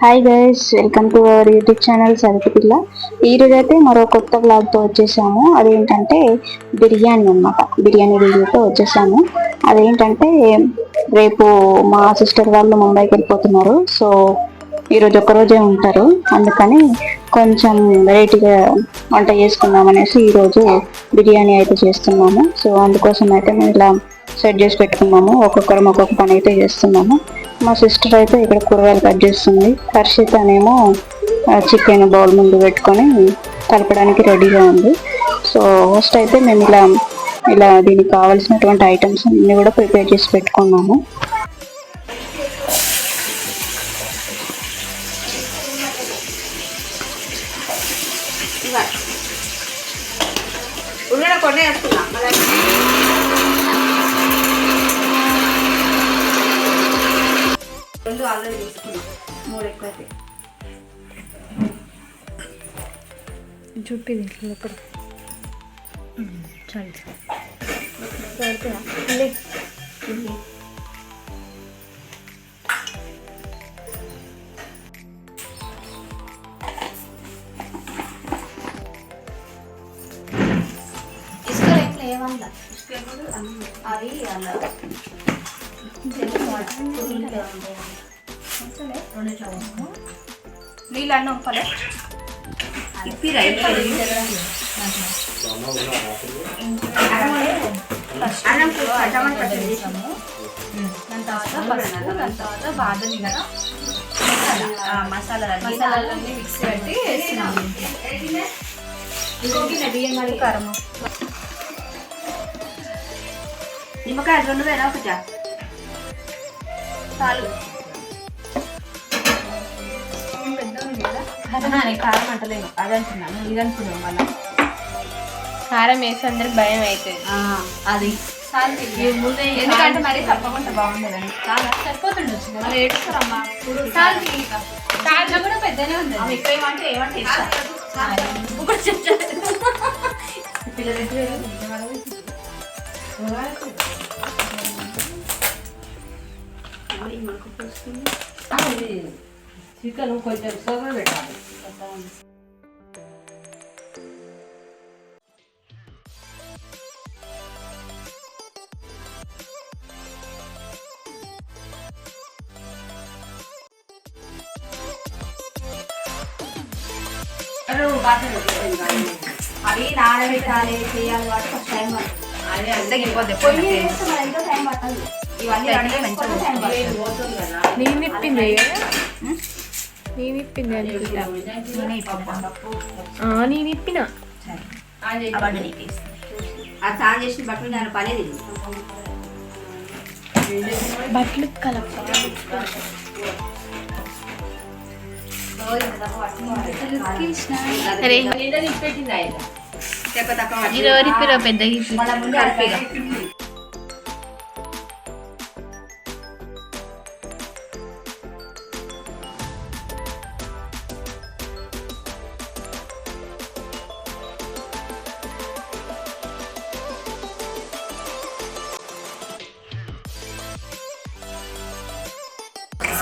Hi guys welcome to our YouTube channel సరితి పిల్ల ఈరోజు అయితే మరో కొత్త బ్లాగ్తో వచ్చేసాము. అదేంటంటే బిర్యానీ అన్నమాట. బిర్యానీ వీడియోతో వచ్చేసాము. అదేంటంటే రేపు మా సిస్టర్ వాళ్ళు ముంబైకి వెళ్ళిపోతున్నారు. సో ఈరోజు ఒక్కరోజే ఉంటారు. అందుకని కొంచెం వెరైటీగా వంట చేసుకుందాం అనేసి ఈరోజు బిర్యానీ అయితే చేస్తున్నాము. సో అందుకోసం అయితే మేము ఇలా సెట్ చేసి పెట్టుకున్నాము. ఒక్కొక్కరం ఒక్కొక్క పని అయితే చేస్తున్నాము. మా సిస్టర్ అయితే ఇక్కడ కూరగాయలు కట్ చేస్తుంది. హర్షిత అనేమో చికెన్ బౌల్ ముందు పెట్టుకొని కలపడానికి రెడీగా ఉంది. సో ఫస్ట్ అయితే మేము ఇలా ఇలా దీనికి కావాల్సినటువంటి ఐటమ్స్ అన్ని కూడా ప్రిపేర్ చేసి పెట్టుకున్నాము. కొన్ని వేసుకున్నా రెండు ఆల్రెడీ తీసుకున్నా మూడు ఎక్కువ అయితే చూపి దీంట్లో లోపల. చాలు. ఇసుక రేట్లు ఏమన్నా? అవి అలా. నీళ్ళు అన్న ఉంపలే ఇప్పిరా అన్నం టమాటా పచ్చడి చేసాము దాని తర్వాత పసుపు దాని తర్వాత బాదం కదా. మసాలా మసాలాలన్నీ మిక్స్ పెట్టి వేస్తున్నాము ఇంకొక బియ్యం కడిగి కారము నిమ్మకాయ రెండు వేల ఒకటా. చాలు. కారం అంటలేను. అది అంటున్నాను. ఇది అంటున్నాను మళ్ళీ. కారం వేసి అందరికి భయం అవుతుంది అది. ఎందుకంటే మరి తప్పకుండా బాగుండదండి చాలా సరిపోతుండొచ్చు మరి ఏడుస్తారమ్మా. కూడా పెద్దనే ఉంది. ఎక్కువ ఏమంటే ఏమంటే ఇప్పుడు చికెన్ కొంచెం సోగా పెట్టాలి అవి నానబెట్టాలి చేయాలి వాటి ఫస్ట్ టైం అదే అంతగిపోద్ది పొయ్యి వేస్తే మరి ఎంతో టైం పట్టదు ఇవన్నీ పోతుంది కదా? నేను ఇప్పింది నేను ఇప్పింది అనుకుంటా నేనే ఇప్పుకుంటా ఆ, నేను ఇప్పిన. ఆ స్నానం చేసిన బట్టలు నేను పనేది బట్టలు కలప. అరే. పెట్టింది.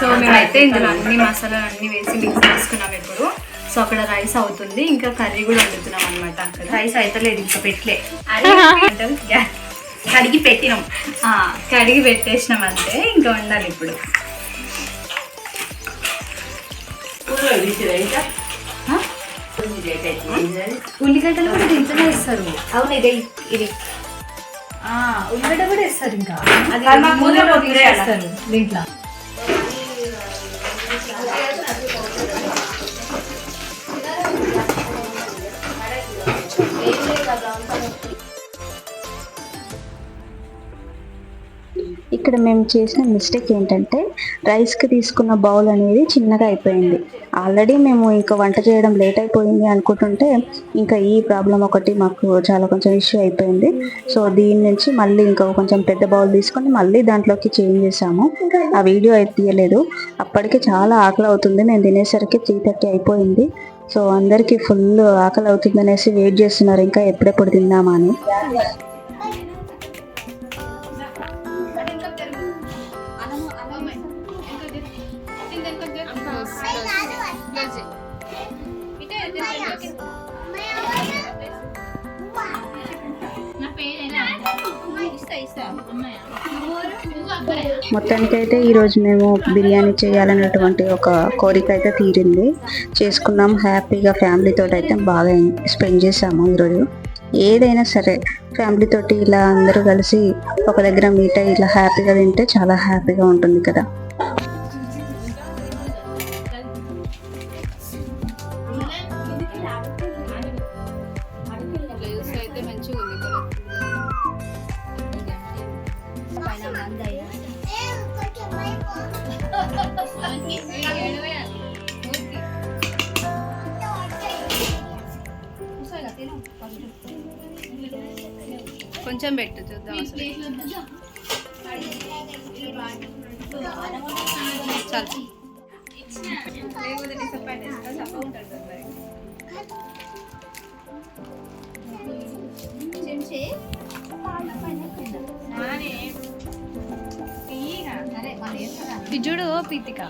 సో మేమైతే ఇందులో అన్ని మసాలాలు అన్ని వేసి మిక్స్ చేసుకున్నాం ఇప్పుడు. సో అక్కడ రైస్ అవుతుంది ఇంకా కర్రీ కూడా వండుతున్నాం అనమాట అక్కడ. రైస్ అయితే లేదు ఇంకా పెట్టలే. కడిగి పెట్టినాం. ఆ, కడిగి పెట్టేసినాం అంతే ఇంకా వండాలి ఇప్పుడు? ఉల్లిగడ్డలు కూడా దీంట్లోనే వేస్తారు అవును ఇదే ఇది. ఆ, ఉల్లిగడ్డ కూడా వేస్తారు ఇంకా. దీంట్లో. Obrigada. ఇక్కడ మేము చేసిన మిస్టేక్ ఏంటంటే రైస్కి తీసుకున్న బౌల్ అనేది చిన్నగా అయిపోయింది. ఆల్రెడీ మేము ఇంకా వంట చేయడం లేట్ అయిపోయింది అనుకుంటుంటే ఇంకా ఈ ప్రాబ్లం ఒకటి మాకు చాలా కొంచెం ఇష్యూ అయిపోయింది. సో దీని నుంచి మళ్ళీ ఇంకా కొంచెం పెద్ద బౌల్ తీసుకొని మళ్ళీ దాంట్లోకి చేంజ్ చేసాము ఆ వీడియో అయితే తీయలేదు. అప్పటికే చాలా ఆకలి అవుతుంది. నేను తినేసరికి త్రీ థర్టీ అయిపోయింది. సో అందరికీ ఫుల్ ఆకలి అవుతుంది అనేసి వెయిట్ చేస్తున్నారు. ఇంకా ఎప్పుడెప్పుడు తిందామా అని. మొత్తానికైతే ఈరోజు మేము బిర్యానీ చేయాలన్నటువంటి ఒక కోరిక అయితే తీరింది. చేసుకున్నాం. హ్యాపీగా ఫ్యామిలీతో అయితే బాగా స్పెండ్ చేసాము ఈరోజు. ఏదైనా సరే ఫ్యామిలీ తోటి ఇలా అందరూ కలిసి ఒక దగ్గర మీట్ అయ్యి ఇలా హ్యాపీగా తింటే చాలా హ్యాపీగా ఉంటుంది కదా. కొంచెం పెట్టు చూద్దాం అసలు. చాలు పిజుడు పీతిక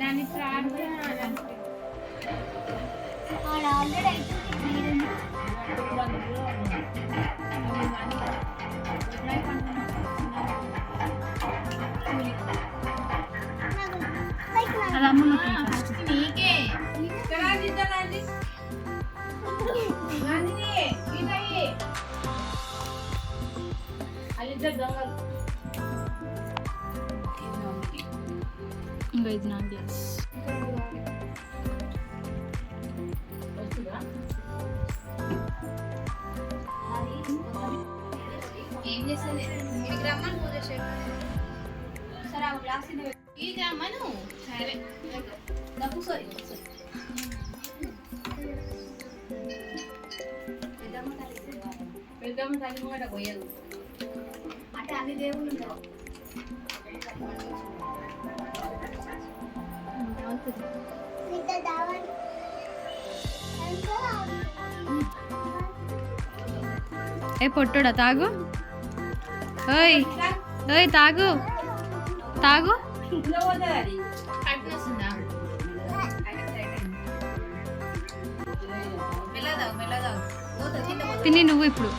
దాని ప్రార్థన ఇంకా ఇది నా గ్లాస్ ఏం రమ్మని పూజ సరే ఆ గ్లాస్ ఇది రమ్మను సరే పెద్దమ్మ తల్లి కూడా పోయాను అంటే అన్ని దేవుళ్ళు ఉంటారు ఏ పొట్టుడా తాగు. ఓయ్ ఓయ్ తాగు. తాగు. తిని నువ్వు ఇప్పుడు.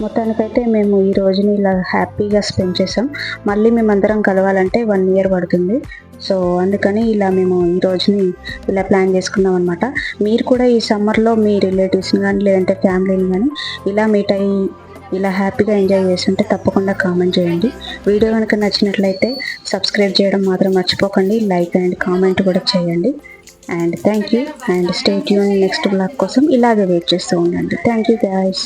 మొత్తానికైతే మేము ఈ రోజుని ఇలా హ్యాపీగా స్పెండ్ చేసాం. మళ్ళీ మేమందరం కలవాలంటే వన్ ఇయర్ పడుతుంది. సో అందుకని ఇలా మేము ఈ రోజుని ఇలా ప్లాన్ చేసుకున్నాం అనమాట మీరు కూడా ఈ సమ్మర్లో మీ రిలేటివ్స్ని కానీ లేదంటే ఫ్యామిలీని కానీ ఇలా మీట్ అయ్యి ఇలా హ్యాపీగా ఎంజాయ్ చేస్తుంటే తప్పకుండా కామెంట్ చేయండి. వీడియో కనుక నచ్చినట్లయితే సబ్స్క్రైబ్ చేయడం మాత్రం మర్చిపోకండి. లైక్ అండ్ కామెంట్ కూడా చేయండి. And thank you. And stay Yoon next blog కోసం ఇలాగే వెయిట్ చేస్తూ ఉండండి. Thank you guys.